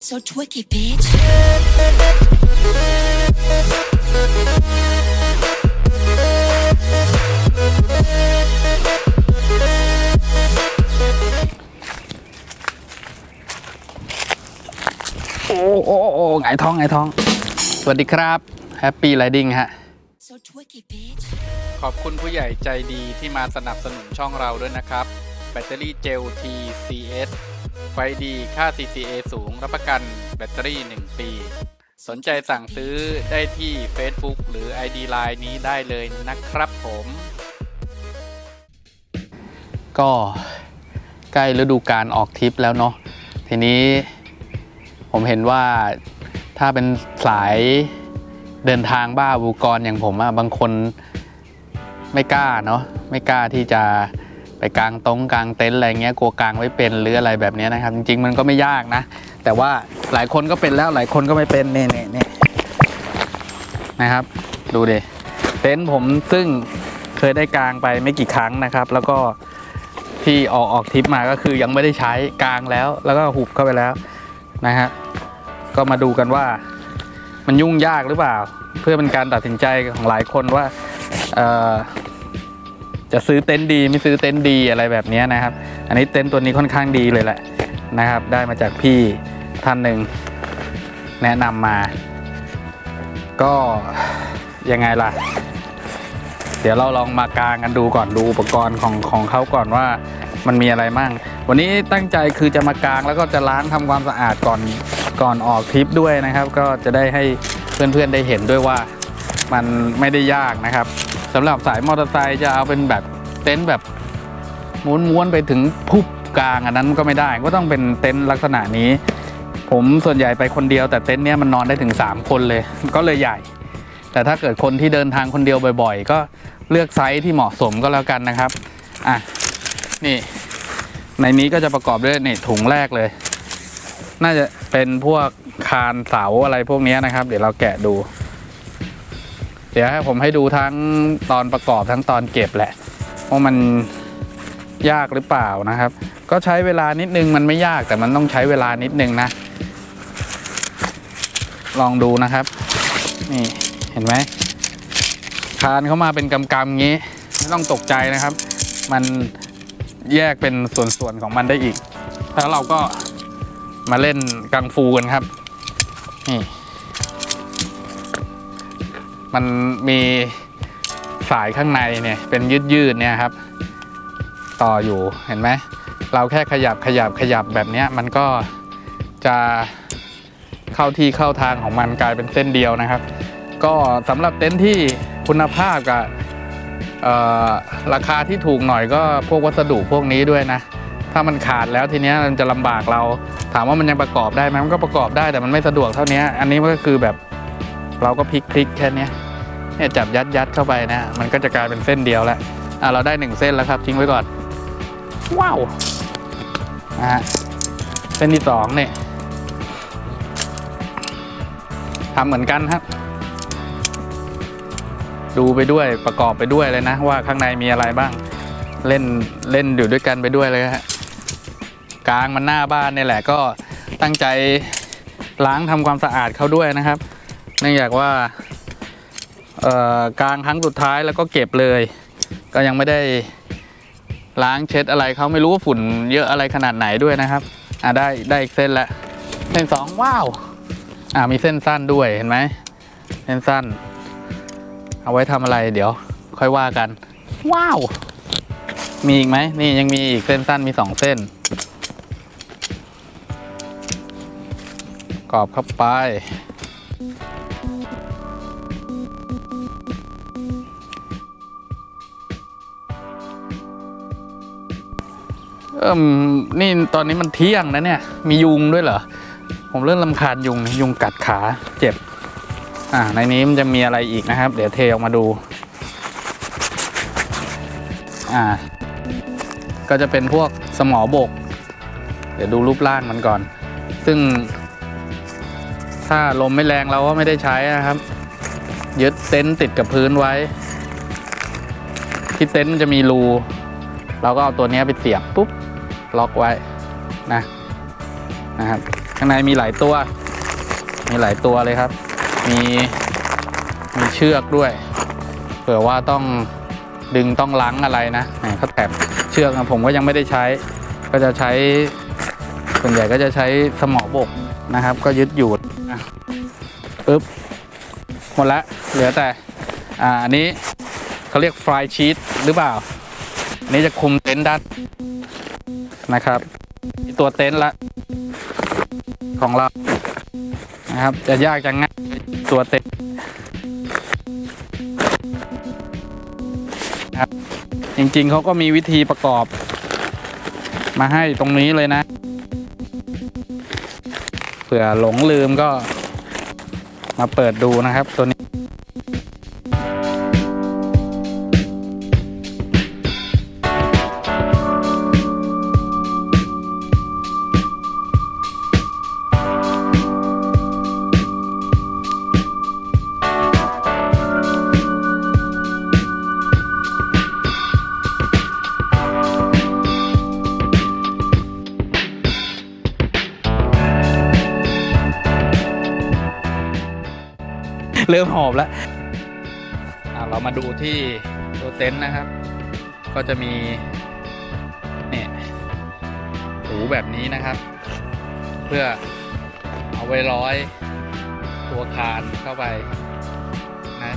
So twicky, bitch. โอ้โอ้โอ้ไงายท้องไงายท้อง สวัสดีครับ แฮปปี้ไรดิ้งฮะ So twicky, bitch. ขอบคุณผู้ใหญ่ใจดีที่มาสนับสนุนช่องเราด้วยนะครับ แบตเตอรี่เจล TCS ไฟดีค่า CCA สูง รับประกันแบตเตอรี่ 1 ปี สนใจสั่งซื้อได้ที่ Facebook หรือ ID Line นี้ได้เลยนะครับผม ก็ใกล้ฤดูการออกทริปแล้วเนาะทีนี้ผมเห็นว่าถ้าเป็นสายเดินทางบ้าบูกรอย่างผมอะบางคนไม่กล้าเนาะไม่กล้าที่จะ ไปกลางตรงกลางเต็นท์อะไรเงี้ยกลัวกางไม่เป็นหรืออะไรแบบนี้นะครับ จริง ๆ มันก็ไม่ยากนะ แต่ว่าหลายคนก็เป็นแล้วหลายคนก็ไม่เป็นนี่นี่นี่นะครับ ดูดิเต็นท์ผมซึ่งเคยได้กลางไปไม่กี่ครั้งนะครับ แล้วก็ที่ออกออกทริปมาก็คือยังไม่ได้ใช้กลางแล้ว แล้วก็หุบเข้าไปแล้วนะฮะก็มาดูกันว่ามันยุ่งยากหรือเปล่า เพื่อเป็นการตัดสินใจของหลายคนว่าเอ่อ จะซื้อเต็นท์ดีไม่ซื้อเต็นท์ดีอะไรแบบนี้นะครับ อันนี้เต็นท์ตัวนี้ค่อนข้างดีเลยแหละนะครับ ได้มาจากพี่ท่านหนึ่งแนะนำมา ก็ยังไงล่ะ เดี๋ยวเราลองมากางกันดูก่อนดูอุปกรณ์ของของเขาก่อนว่ามันมีอะไรมั่ง วันนี้ตั้งใจคือจะมากางแล้วก็จะล้างทำความสะอาดก่อนก่อนออกทริปด้วยนะครับ ก็จะได้ให้เพื่อนๆได้เห็นด้วยว่ามันไม่ได้ยากนะครับ สำหรับสายมอเตอร์ไซค์จะเอาเป็นแบบเต็นท์แบบม้วนๆไปถึงพุบกลางอันนั้นก็ไม่ได้ก็ต้องเป็นเต็นท์ลักษณะนี้ ผมส่วนใหญ่ไปคนเดียว แต่เต็นท์เนี้ยมันนอนได้ถึง 3 คนเลยก็เลยใหญ่ แต่ถ้าเกิดคนที่เดินทางคนเดียวบ่อย ๆ ก็เลือกไซส์ที่เหมาะสมก็แล้วกันนะครับอะนี่ ในนี้ก็จะประกอบด้วยนี่ถุงแรกเลย น่าจะเป็นพวกคานเสาอะไรพวกนี้นะครับ เดี๋ยวเราแกะดู เดี๋ยวให้ผมให้ดูทั้งตอนประกอบทั้งตอนเก็บแหละว่ามันยากหรือเปล่านะครับ ก็ใช้เวลานิดนึงมันไม่ยากแต่มันต้องใช้เวลานิดนึงนะ ลองดูนะครับ นี่เห็นไหมคานเข้ามาเป็นกำๆงี้ ไม่ต้องตกใจนะครับ มันแยกเป็นส่วนๆของมันได้อีก แล้วเราก็มาเล่นกังฟูกันครับ นี่ มันมีสายข้างในเนี่ยเป็นยืดๆเนี่ยครับ ต่ออยู่เห็นไหมเราแค่ขยับขยับขยับแบบนี้มันก็จะเข้าที่เข้าทางของมันกลายเป็นเส้นเดียวนะครับ ก็สำหรับเต็นท์ที่คุณภาพกับเอ่อราคาที่ถูกหน่อยก็พวกวัสดุพวกนี้ด้วยนะ ถ้ามันขาดแล้วทีเนี้ยมันจะลำบากเรา ถามว่ามันยังประกอบได้ไหมมันก็ประกอบได้แต่มันไม่สะดวกเท่านี้ อันนี้ก็คือแบบ เราก็พลิกพลิกแค่นี้เนี่ยจับยัดยัดเข้าไปนะ มันก็จะกลายเป็นเส้นเดียวแล้วอะเราได้หนึ่งเส้นแล้วครับ ทิ้งไว้ก่อน ว้าวนะฮะเส้นที่สองเนี่ยทำเหมือนกันครับ ดูไปด้วยประกอบไปด้วยเลยนะ ว่าข้างในมีอะไรบ้าง เล่นเล่นอยู่ด้วยกันไปด้วยเลยฮะกลางมันหน้าบ้านเนี่ยแหละก็ตั้งใจล้างทำความสะอาดเขาด้วยนะครับ เนื่องจากว่าเอ่อกลางครั้งสุดท้ายแล้วก็เก็บเลย ก็ยังไม่ได้ล้างเช็ดอะไรเขาไม่รู้ว่าฝุ่นเยอะอะไรขนาดไหนด้วยนะครับ อ่าได้ได้อีกเส้นละเส้นสองว้าวอ่ามีเส้นสั้นด้วยเห็นไหมเส้นสั้น เอาไว้ทำอะไรเดี๋ยว ค่อยว่ากัน ว้าว มีอีกไหมนี่ยังมีอีกเส้นสั้นมีสองเส้น กรอบเข้าไป เอิมนี่ตอนนี้มันเที่ยงนะเนี่ย มียุงด้วยเหรอ ผมเริ่มลำคาญยุงยุงกัดขาเจ็บ อ่า ในนี้มันจะมีอะไรอีกนะครับ เดี๋ยวเทออกมาดู อ่า ก็จะเป็นพวกสมอบก เดี๋ยวดูรูปร่างมันก่อน ซึ่ง ถ้าลมไม่แรงเราก็ไม่ได้ใช้นะครับ ยึดเต็นท์ติดกับพื้นไว้ ที่เต็นท์มันจะมีรูเราก็เอาตัวนี้ไปเสียบปุ๊บ ล็อกไว้นะนะครับข้างในมีหลายตัว มีหลายตัวเลยครับ มีมีเชือกด้วยเผื่อว่าต้องดึงต้องล้างอะไรนะเขาแถบเชือกนะผมก็ยังไม่ได้ใช้ ก็จะใช้ส่วนใหญ่ก็จะใช้สมอบกนะครับ ก็ยึดอยู่อะปึ๊บหมดละเหลือแต่อ่าอันนี้เขาเรียกฟรายชีตหรือเปล่า อันนี้จะคุมเต็นท์ด้าน นะครับ ตัวเต็นท์ละของเรานะครับ จะยากจะง่ายตัวเต็นท์นะครับจริงๆเขาก็มีวิธีประกอบ มาให้ตรงนี้เลยนะเผื่อหลงลืมก็มาเปิดดูนะครับตัวนี้ ริ่มหอบแล้วเรามาดูที่ตัวเต็นท์นะครับ ก็จะมีเนี่ยหูแบบนี้นะครับ เพื่อเอาไว้ร้อยตัวคานเข้าไปนะ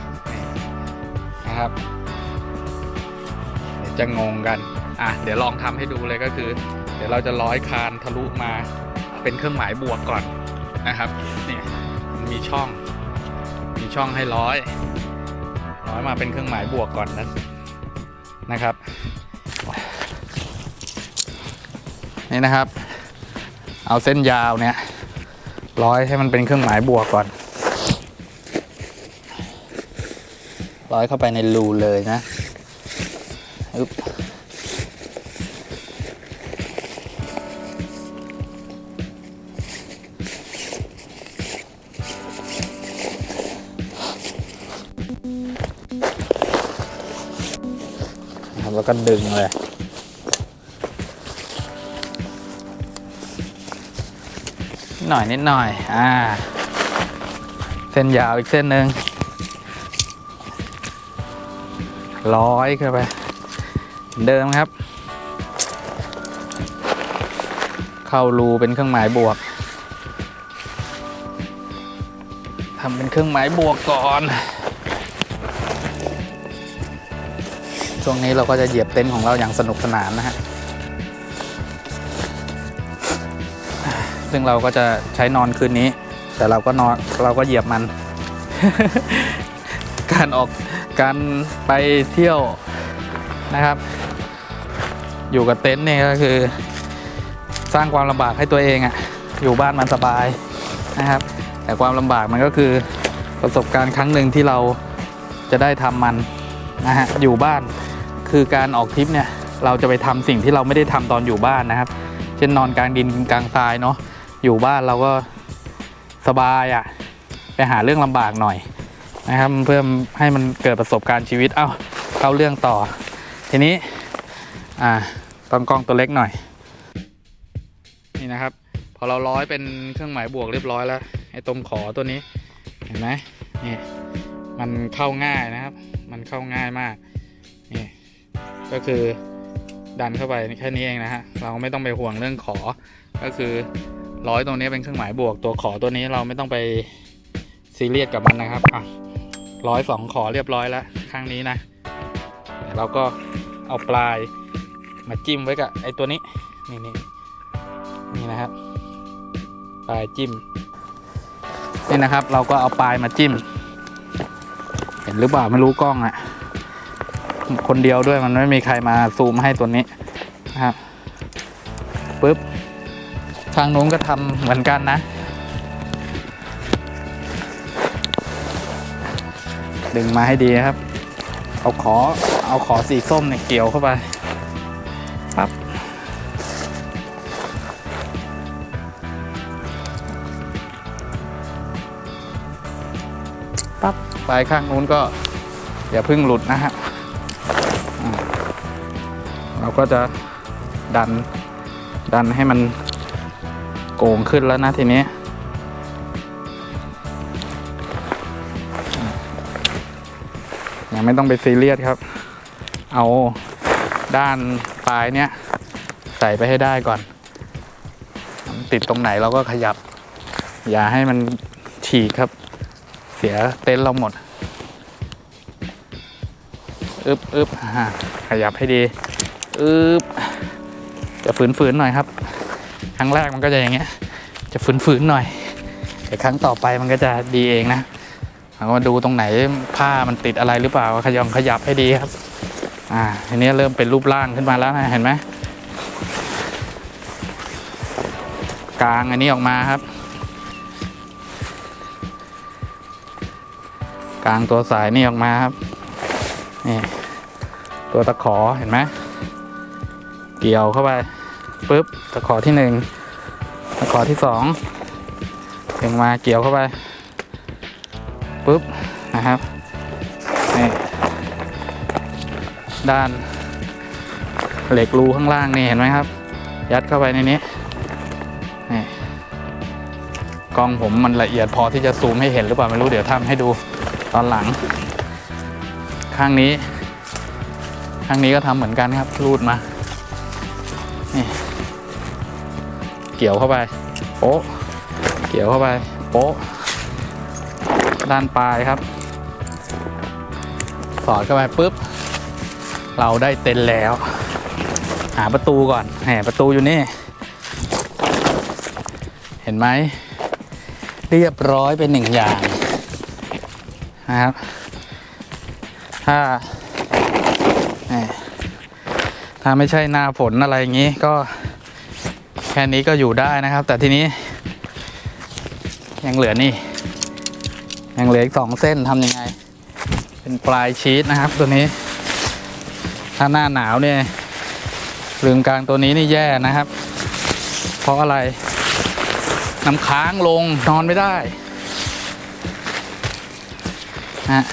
นะครับเดี๋ยวจะงงกัน อะ เดี๋ยวลองทำให้ดูเลยก็คือ เดี๋ยวเราจะร้อยคานทะลุมาเป็นเครื่องหมายบวกก่อนนะครับนี่ยมีช่อง ช่องให้ร้อยร้อยมาเป็นเครื่องหมายบวกก่อนนะนะครับนี่นะครับ เอาเส้นยาวเนี่ยร้อยให้มันเป็นเครื่องหมายบวกก่อน ร้อยเข้าไปในรูเลยนะอึ๊บ ครับแล้วก็ดึงเลย หน่อยนิดหน่อย อ่า เส้นยาวอีกเส้นหนึ่งร้อยเข้าไป เดิมครับ เข้ารูเป็นเครื่องหมายบวกทำเป็นเครื่องหมายบวกก่อน วงนี้เราก็จะเหยียบเต็นท์ของเราอย่างสนุกสนานนะฮะซึ่งเราก็จะใช้นอนคืนนี้ แต่เราก็นอนเราก็เหยียบมัน การออกการไปเที่ยวนะครับ อยู่กับเต็นท์เนี่ยก็คือ สร้างความลำบากให้ตัวเองอะอยู่บ้านมันสบายนะครับ แต่ความลำบากมันก็คือประสบการณ์ครั้งหนึ่งที่เราจะได้ทำมันนะฮะอยู่บ้าน คือการออกทริปเนี่ยเราจะไปทำสิ่งที่เราไม่ได้ทำตอนอยู่บ้านนะครับ เช่นนอนกลางดินกลางทรายเนาะอยู่บ้านเราก็สบายอะ่ะไปหาเรื่องลำบากหน่อยนะครับเพื่อให้มันเกิดประสบการณ์ชีวิตเอ้าเข้าเรื่องต่อ ทีนี้อ่าต้องกล้องตัวเล็กหน่อย นี่นะครับ พอเราร้อยเป็นเครื่องหมายบวกเรียบร้อยแล้วไอ้ตรงขอตัวนี้เห็นไหมนี่มันเข้าง่ายนะครับ มันเข้าง่ายมาก ก็คือดันเข้าไปแค่นี้เองนะฮะเราไม่ต้องไปห่วงเรื่องขอ ก็คือร้อยตรงนี้เป็นเครื่องหมายบวกตัวขอตัวนี้เราไม่ต้องไปซีเรียสกับมันนะครับอะร้อยสองขอเรียบร้อยแล้วข้างนี้นะเดี๋ยวเราก็เอาปลายมาจิ้มไว้กับไอ้ตัวนี้นี่นี่นี่นะครับ ปลายจิ้มนี่นะครับ เราก็เอาปลายมาจิ้ม เห็นหรือเปล่าไม่รู้กล้องอะ่ะ คนเดียวด้วยมันไม่มีใครมาซูมให้ตัวนี้นะครับปึ๊บทางนู้นก็ทำเหมือนกันนะ ดึงมาให้ดีครับ เอาขอเอาขอสีส้มเนี่ยเกี่ยวเข้าไปปั๊บปั๊บปลายข้างนู้นก็อย่าพึ่งหลุดนะฮะอ่าเรา ก็จะดันดันให้มันโก่งขึ้นแล้วนะทีนี้ ยังไม่ต้องไปซีเรียสครับ เอาด้านปลายเนี้ยใส่ไปให้ได้ก่อน ติดตรงไหนเราก็ขยับ อย่าให้มันฉีกครับ เสียเต็นท์เราหมด อึบอึบขยับให้ดี อึบจะฝืนๆหน่อยครับ ครั้งแรกมันก็จะอย่างเงี้ย จะฝืนๆหน่อย แต่ครั้งต่อไปมันก็จะดีเองนะเราก็มาดูตรงไหนผ้ามันติดอะไรหรือเปล่าขยองขยับให้ดีครับ อ่าทีนี้เริ่มเป็นรูปร่างขึ้นมาแล้วนะเห็นไหมกลางอันนี้ออกมาครับ กลางตัวสายนี่ออกมาครับนี่ตัวตะขอเห็นไหม เกี่ยวเข้าไปปุ๊บตะขอที่หนึ่งตะขอที่สองดึงมาเกี่ยวเข้าไปปุ๊บนะครับนี่ด้าน เหล็กรูข้างล่างนี่เห็นไหมครับ ยัดเข้าไปในนี้นี่กล้องผมมันละเอียดพอที่จะซูมให้เห็นหรือเปล่าไม่รู้เดี๋ยวทำให้ดูตอนหลัง ข้างนี้ ข้างนี้ก็ทำเหมือนกันครับรูดมา เกี่ยวเข้าไปโป๊ะเกี่ยวเข้าไปโป๊ะด้านปลายครับ สอดเข้าไปปุ๊บ เราได้เต็นแล้ว หาประตูก่อนแหมประตูอยู่นี่ เห็นไหม เรียบร้อยเป็นหนึ่งอย่างนะครับ ถ้าถ้าไม่ใช่หน้าฝนอะไรอย่างนี้ก็ แค่นี้ก็อยู่ได้นะครับ แต่ทีนี้ ยังเหลือนี่ยังเหลืออีกสองเส้นทำยังไง เป็นปลายชีสนะครับ ตัวนี้ ถ้าหน้าหนาวเนี่ยลืมกลางตัวนี้นี่แย่นะครับ เพราะอะไรน้ำค้างลงนอนไม่ได้ฮะ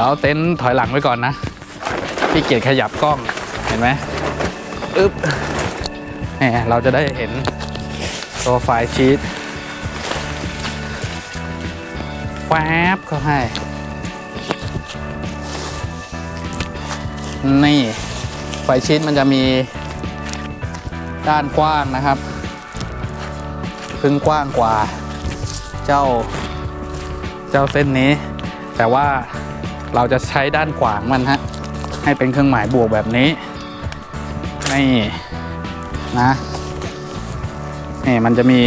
ดี๋ยวเอาเต็นท์ถอยหลังไว้ก่อนนะพี่เกียจขยับกล้องเห็นไหมอึ๊บเนี่ยเราจะได้เห็นตัวไฟล์ชีตแฟบเข้าให้ นี่ไฟชีตมันจะมีด้านกว้างนะครับครึ่งกว้างกว่า เจ้า เจ้าเส้นนี้ แต่ว่า เราจะใช้ด้านขวางมันฮะให้เป็นเครื่องหมายบวกแบบนี้นี่นะนี่มันจะมี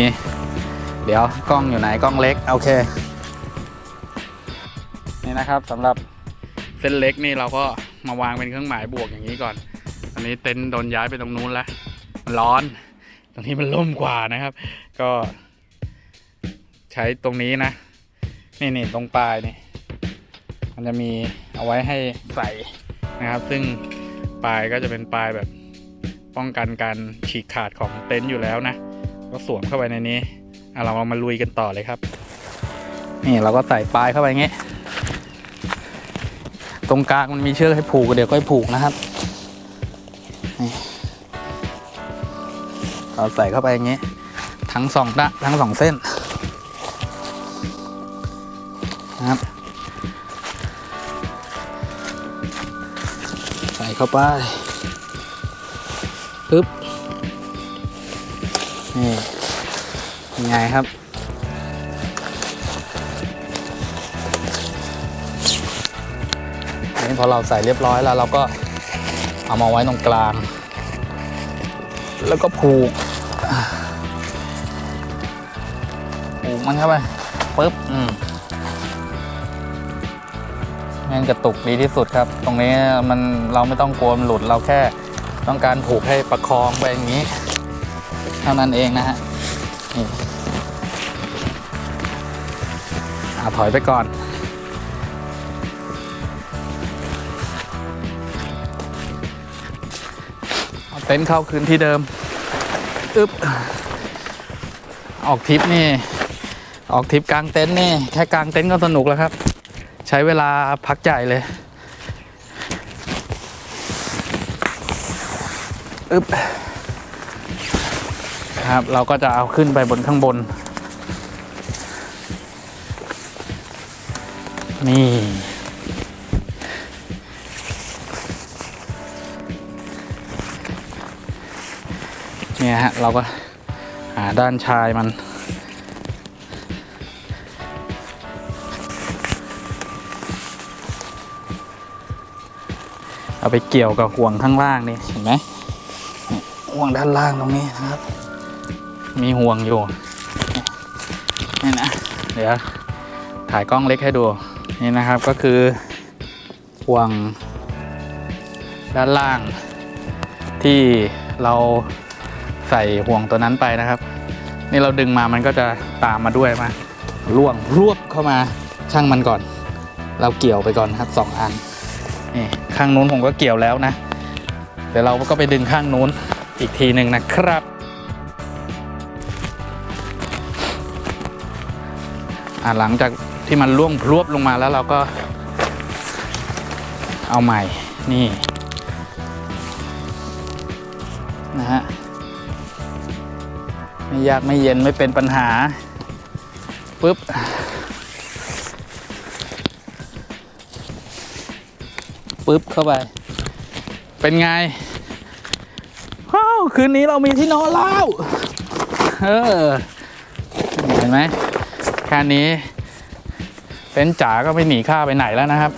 เดี๋ยวกล้องอยู่ไหนกล้องเล็กโอเค นี่นะครับสำหรับเส้นเล็กนี่เราก็มาวางเป็นเครื่องหมายบวกอย่างนี้ก่อนอันนี้เต็นท์โดนย้ายไปตรงนู้นแล้วมันร้อน ตรงนี้มันร่มกว่านะครับ ก็ ใช้ตรงนี้นะ นี่นี่ตรงปลายนี่ มันจะมีเอาไว้ให้ใส่นะครับ ซึ่งปลายก็จะเป็นปลายแบบป้องกันการฉีกขาดของเต็นท์อยู่แล้วนะ ก็สวมเข้าไปในนี้อะเราเรามาลุยกันต่อเลยครับ นี่เราก็ใส่ปลายเข้าไปอย่างงี้ ตรงกลางมันมีเชือกให้ผูกเดี๋ยวก็ให้ผูกนะครับเราใส่เข้าไปอย่างงี้ ทั้งสองด้านทั้งสองเส้น เข้าไปปึ๊บนี่ยังไงครับ นี่พอเราใส่เรียบร้อยแล้วเราก็เอามาไว้ตรงกลาง แล้วก็ผูก ผูกมันเข้าไปปึ๊บ อืม ให้มันกระตุกดีที่สุดครับ ตรงนี้มันเราไม่ต้องกลัวมันหลุดเราแค่ต้องการผูกให้ประคองไปอย่างนี้เท่านั้นเองนะฮะนี่อาถอยไปก่อน เอาเต็นท์เข้าคืนที่เดิมอึ๊บออกทริปนี่ ออกทริปกลางเต็นท์นี่ แค่กลางเต็นท์ก็สนุกแล้วครับ ใช้เวลาพักใหญ่เลยอึบครับ เราก็จะเอาขึ้นไปบนข้างบน นี่เนี่ยฮะ เราก็หาด้านชายมัน ไปเกี่ยวกับห่วงข้างล่างนี่เห็นไหมห่วงด้านล่างตรงนี้นะครับ มีห่วงอยู่นี่นะเดี๋ยวถ่ายกล้องเล็กให้ดูนี่นะครับก็คือห่วงด้านล่าง ที่เราใส่ห่วงตัวนั้นไปนะครับ นี่เราดึงมามันก็จะตามมาด้วยมาล่วงรวบเข้ามาช่างมันก่อน เราเกี่ยวไปก่อนครับสองอันนี่ ข้างนู้นผมก็เกี่ยวแล้วนะ เดี๋ยวเราก็ไปดึงข้างนู้นอีกทีหนึ่งนะครับหลังจากที่มันล่วงพรวบลงมาแล้วเราก็ เอาใหม่นี่นะฮะไม่ยากไม่เย็นไม่เป็นปัญหาปุ๊บ ปุ๊บเข้าไป เป็นไงว้าวคืนนี้เรามีที่นอนแล้วเออเห็นไหมแค่นี้ เป็นจ๋าก็ไม่หนีข้าไปไหนแล้วนะครับ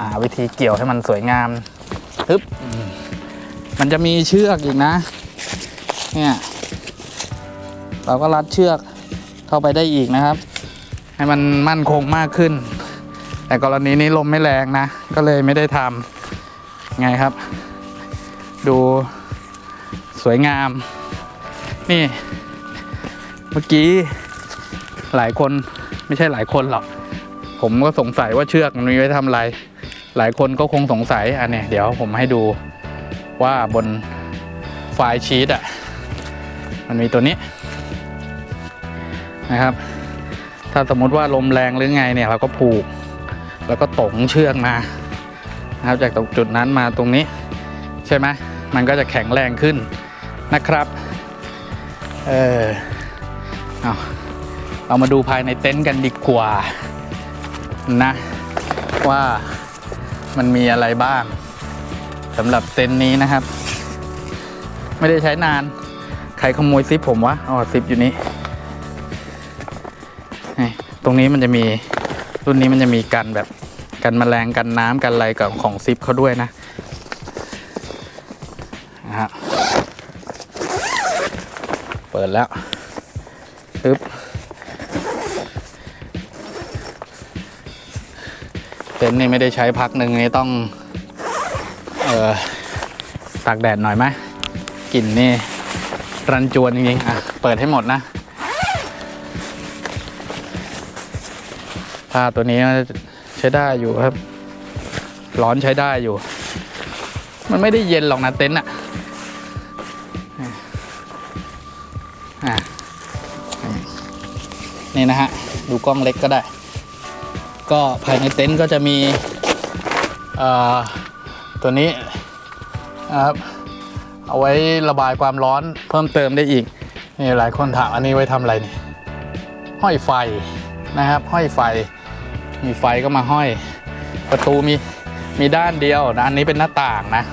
อ่าวิธีเกี่ยวให้มันสวยงามฮึบมันจะมีเชือกอีกนะ เนี่ย เราก็รัดเชือก เข้าไปได้อีกนะครับ ให้มันมั่นคงมากขึ้น แต่กรณีนี้ลมไม่แรงนะ ก็เลยไม่ได้ทำไงครับ ดูสวยงาม นี่ เมื่อกี้หลายคนไม่ใช่หลายคนหรอก ผมก็สงสัยว่าเชือกมันมีไว้ทำอะไร หลายคนก็คงสงสัยอันนี้เดี๋ยวผมให้ดูว่าบนไฟล์ชีตอะ มันมีตัวนี้ นะครับ ถ้าสมมติว่าลมแรงหรือไงเนี่ยเราก็ผูก แล้วก็ตงเชือกมานะครับจากตรงจุดนั้นมาตรงนี้ ใช่ไหมมันก็จะแข็งแรงขึ้นนะครับเออเอาเรามาดูภายในเต็นท์กันดีกว่านะว่ามันมีอะไรบ้างสำหรับเต็นท์นี้นะครับ ไม่ได้ใช้นาน ใครขโมยซิปผมวะอ๋อซิปอยู่นี้ ตรงนี้มันจะมีรุ่นนี้มันจะมีกันแบบกันแมลงกันน้ำกันอะไรกับของซิปเขาด้วยนะนะฮะเปิดแล้วปึ๊บเต็นท์นี่ไม่ได้ใช้พักหนึ่งนี่ต้อง เอ่อตากแดดหน่อยไหมกลิ่นนี่รันจวนจริงๆอะ เปิดให้หมดนะ ผ้าตัวนี้ใช้ได้อยู่ครับ ร้อนใช้ได้อยู่ มันไม่ได้เย็นหรอกนะเต็นท์อะนี่นะฮะ ดูกล้องเล็กก็ได้ ก็ภายในเต็นท์ก็จะมีตัวนี้นะครับเอาไว้ระบายความร้อนเพิ่มเติมได้อีกนี่หลายคนถามอันนี้ไว้ทำอะไรนี่ห้อยไฟนะครับ ห้อยไฟ มีไฟก็มาห้อย ประตูมีมีด้านเดียวนะอันนี้เป็นหน้าต่างนะ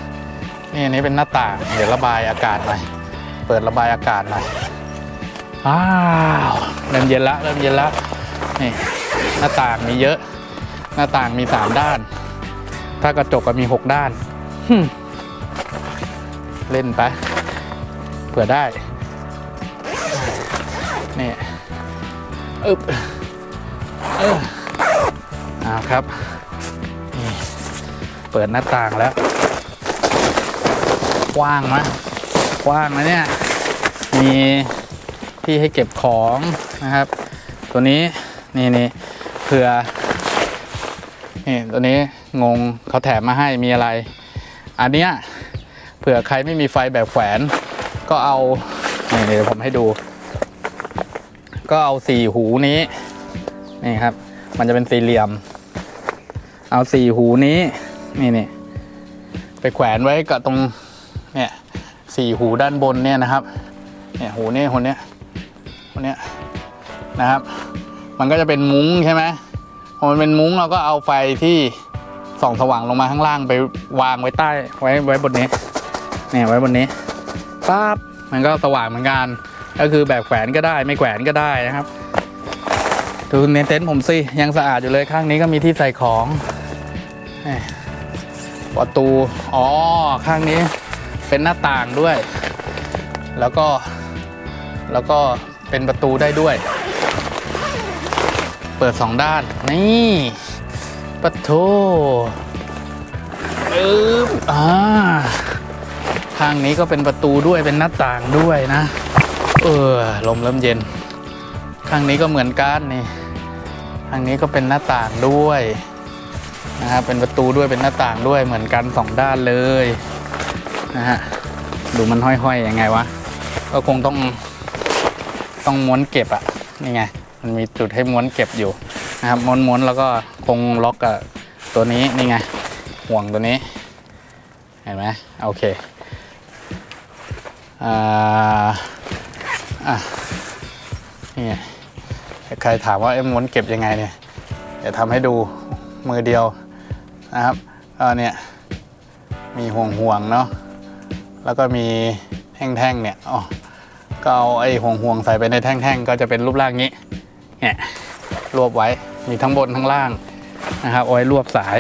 นี่อันนี้เป็นหน้าต่าง เดี๋ยวระบายอากาศหน่อยเปิดระบายอากาศหน่อยอ้าวเริ่มเย็นละเริ่มเย็นละนี่หน้าต่างมีเยอะ หน้าต่างมีสามด้าน ถ้ากระจกก็มีหกด้านเล่นไปเผื่อได้นี่อึบเออาวครับนี่เปิดหน้าต่างแล้ว กว้างไหมกว้างนะเนี่ย มีที่ให้เก็บของนะครับ ตัวนี้นี่นี่เผื่อนี่ตัวนี้งงเขาแถมมาให้มีอะไร อันเนี้ยเผื่อใครไม่มีไฟแบบแขวน ก็เอานี่เดี๋ยวผมให้ดู ก็เอาสี่หูนี้นี่ครับ มันจะเป็นสี่เหลี่ยม เอาสี่หูนี้นี่นี่ไปแขวนไว้กับตรงเนี่ยสี่หูด้านบนเนี่ยนะครับเนี่ยหูนี่คนเนี้ยคนเนี้ยนะครับ มันก็จะเป็นมุ้งใช่ไหมพอมันเป็นมุ้งเราก็เอาไฟที่ส่องสว่างลงมาข้างล่างไปวางไว้ใต้ไว้ไว้บนนี้เนี่ยไว้บนนี้ปั๊บมันก็สว่างเหมือนกันก็คือแบบแขวนก็ได้ไม่แขวนก็ได้นะครับดูในเต็นท์ผมสิยังสะอาดอยู่เลยข้างนี้ก็มีที่ใส่ของ ประตู อ๋อ ข้างนี้เป็นหน้าต่างด้วย แล้วก็ แล้วก็เป็นประตูได้ด้วย เปิดสองด้าน นี่ประตูอึ๊บอ่าข้างนี้ก็เป็นประตูด้วย เป็นหน้าต่างด้วยนะ เออ ลมเริ่มเย็น ข้างนี้ก็เหมือนกันนี่ ข้างนี้ก็เป็นหน้าต่างด้วย นะครับเป็นประตูด้วยเป็นหน้าต่างด้วยเหมือนกันสองด้านเลยนะฮะดูมันห้อยๆยังไงวะก็คงต้องต้องม้วนเก็บอะนี่ไงมันมีจุดให้ม้วนเก็บอยู่นะครับม้วนๆแล้วก็คงล็อกกับตัวนี้นี่ไงห่วงตัวนี้เห็นไหมโอเคอ่าอะนี่ใครถามว่าเอ็มม้วนเก็บยังไงเนี่ยเดี๋ยวทำให้ดูมือเดียว นะครับเออเนี่ยมีห่วงห่วงเนาะแล้วก็มีแท่งๆเนี่ยอ๋อก็เอาไอ้ห่วงห่วงใส่ไปในแท่งๆ ก็จะเป็นรูปร่างนี้เนี่ยรวบไว้มีทั้งบนทั้งล่างนะครับเอาไว้รวบสาย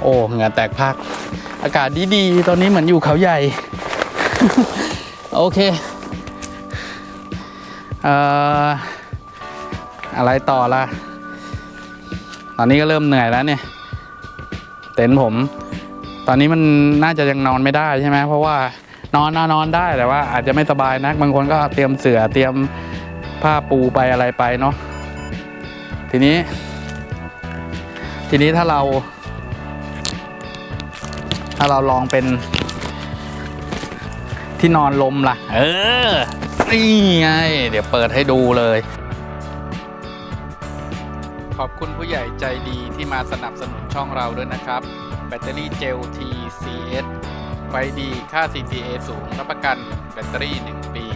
โอ้เหงื่อแตกพัก อากาศดีๆ ตอนนี้เหมือนอยู่เขาใหญ่ โอเคเอ่ออะไรต่อละตอนนี้ก็เริ่มเหนื่อยแล้วเนี่ย เต็นท์ผม ตอนนี้มันน่าจะยังนอนไม่ได้ใช่ไหมเพราะว่านอนนอนนอนได้แต่ว่า อาจจะไม่สบายนักบางคนก็เตรียมเสือเตรียมผ้าปูไปอะไรไปเนาะทีนี้ ทีนี้ถ้าเรา ถ้าเราลองเป็นที่นอนลมล่ะ เออ นี่ไง เดี๋ยวเปิดให้ดูเลย ขอบคุณผู้ใหญ่ใจดีที่มาสนับสนุนช่องเราด้วยนะครับ แบตเตอรี่เจล TCS ไฟดีค่า CCA สูงรับประกันแบตเตอรี่ 1 ปี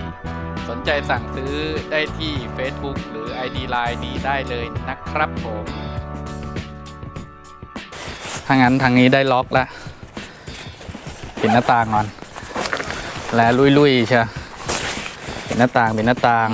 สนใจสั่งซื้อได้ที่ Facebook หรือ ID Line นี้ได้เลยนะครับผมถ้างั้นทางนี้ได้ล็อกแล้วปิดหน้าต่างก่อน แลลุยๆใช่ปิดหน้าต่างปิดหน้าต่าง